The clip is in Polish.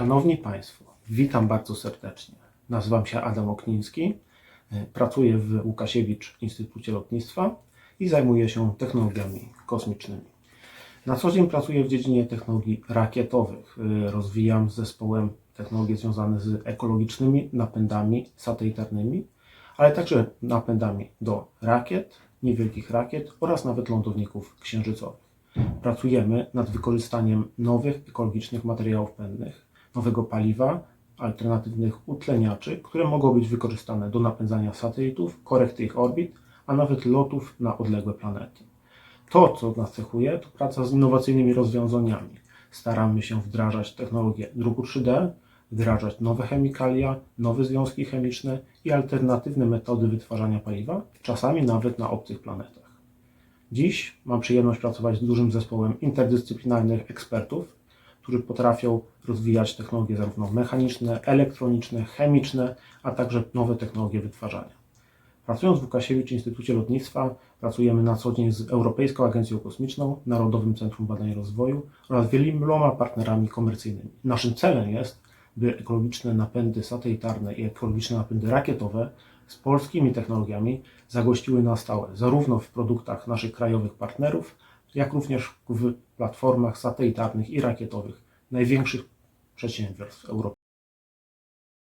Szanowni Państwo, witam bardzo serdecznie. Nazywam się Adam Okniński, e, pracuję w Łukasiewicz Instytucie Lotnictwa i zajmuję się technologiami kosmicznymi. Na co dzień pracuję w dziedzinie technologii rakietowych. E, Rozwijam z zespołem technologie związane z ekologicznymi napędami satelitarnymi, ale także napędami do rakiet, niewielkich rakiet oraz nawet lądowników księżycowych. Pracujemy nad wykorzystaniem nowych ekologicznych materiałów pędnych, nowego paliwa, alternatywnych utleniaczy, które mogą być wykorzystane do napędzania satelitów, korekty ich orbit, a nawet lotów na odległe planety. To, co nas cechuje, to praca z innowacyjnymi rozwiązaniami. Staramy się wdrażać technologię druku 3D, wdrażać nowe chemikalia, nowe związki chemiczne i alternatywne metody wytwarzania paliwa, czasami nawet na obcych planetach. Dziś mam przyjemność pracować z dużym zespołem interdyscyplinarnych ekspertów, którzy potrafią rozwijać technologie zarówno mechaniczne, elektroniczne, chemiczne, a także nowe technologie wytwarzania. Pracując w Łukasiewicz Instytucie Lotnictwa, pracujemy na co dzień z Europejską Agencją Kosmiczną, Narodowym Centrum Badań i Rozwoju oraz wieloma partnerami komercyjnymi. Naszym celem jest, by ekologiczne napędy satelitarne i ekologiczne napędy rakietowe z polskimi technologiami zagościły na stałe, zarówno w produktach naszych krajowych partnerów, jak również w platformach satelitarnych i rakietowych największych przedsiębiorstw Europy.